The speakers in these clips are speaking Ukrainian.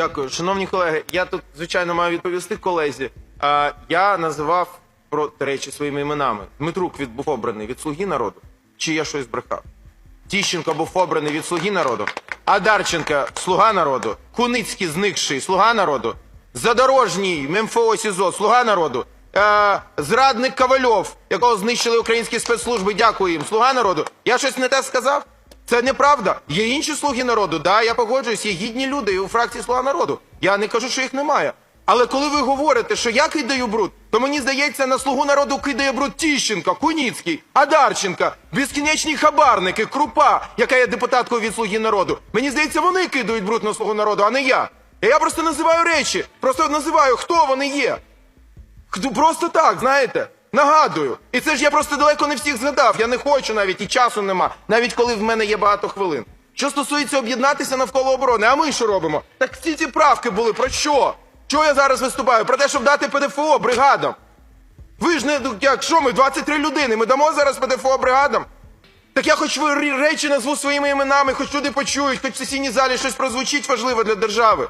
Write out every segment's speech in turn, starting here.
Дякую, шановні колеги. Я тут звичайно маю відповісти колезі. А, я називав про речі своїми іменами. Дмитрук від був обраний від слуги народу. Чи я щось брехав? Тіщенко був обраний від слуги народу. Адарченка слуга народу. Куницький зникший слуга народу. Задорожній МФО СІЗО слуга народу. Е, зрадник Ковальов, якого знищили українські спецслужби. Дякую їм. Слуга народу. Я щось не те сказав? Це неправда. Є інші слуги народу. Да, я погоджуюсь, є гідні люди у фракції Слуга народу. Я не кажу, що їх немає. Але коли ви говорите, що я кидаю бруд, то мені здається, на слугу народу кидає бруд Тіщенко, Куніцький, Адарченка, безкінечні хабарники, Крупа, яка є депутаткою від слуги народу. Мені здається, вони кидають бруд на слугу народу, а не я. Я просто називаю речі, просто називаю, хто вони є. Хто- Просто так, знаєте, нагадую. І це ж я просто далеко не всіх згадав. Я не хочу навіть і часу нема, навіть коли в мене є багато хвилин. Що стосується об'єднатися навколо оборони, а ми що робимо? Так всі ці правки були про що? Чого я зараз виступаю? Про те, щоб дати ПДФО бригадам. Ви ж не як що ми, 23 людини. Ми дамо зараз ПДФО бригадам. Так я хоч ви речі назву своїми іменами, хоч люди почують, хоч в сесійній залі щось прозвучить важливе для держави.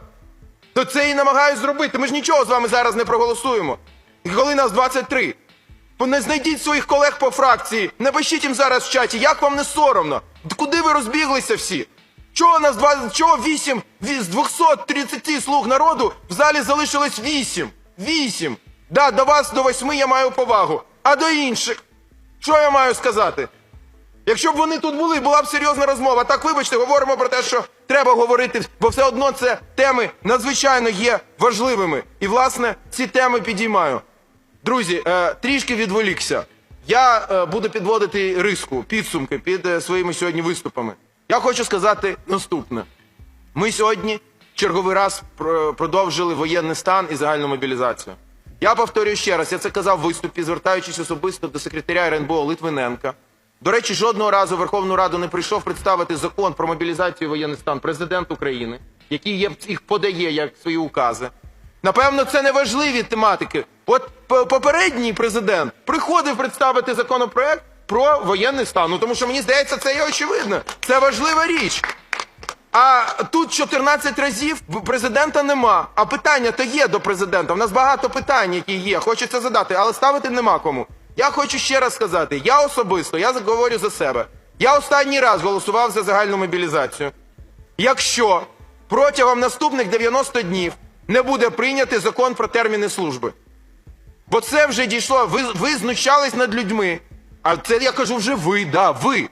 То це і намагаюсь зробити. Ми ж нічого з вами зараз не проголосуємо. І коли нас 23. Не знайдіть своїх колег по фракції, напишіть їм зараз в чаті, як вам не соромно? Куди ви розбіглися всі? Чого нас два, чого 8 з 230 слуг народу в залі залишилось 8? 8. Да, до вас до 8 я маю повагу. А до інших? Що я маю сказати? Якщо б вони тут були, була б серйозна розмова. Так, вибачте, говоримо про те, що треба говорити, бо все одно це теми надзвичайно є важливими. І, власне, ці теми підіймаю. Друзі, е, трішки відволікся. Я е, буду підводити риску, підсумки під е, своїми сьогодні виступами. Я хочу сказати наступне: ми сьогодні черговий раз про- продовжили воєнний стан і загальну мобілізацію. Я повторюю ще раз, я це казав в виступі, звертаючись особисто до секретаря РНБО Литвиненка. До речі, жодного разу Верховну Раду не прийшов представити закон про мобілізацію і воєнний стан президент України, який їх подає як свої укази. Напевно, це не важливі тематики. От попередній президент приходив представити законопроект про воєнний стан. Ну тому що мені здається, це є очевидно. Це важлива річ. А тут 14 разів президента нема. А питання то є до президента. У нас багато питань, які є. Хочеться задати, але ставити нема кому. Я хочу ще раз сказати: я особисто, я говорю за себе. Я останній раз голосував за загальну мобілізацію. Якщо протягом наступних 90 днів не буде прийнятий закон про терміни служби. Бо це вже дійшло. Ви, ви знущались над людьми. А це я кажу вже ви, да, ви.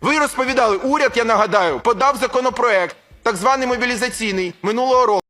Ви розповідали, уряд, я нагадаю, подав законопроект, так званий мобілізаційний минулого року.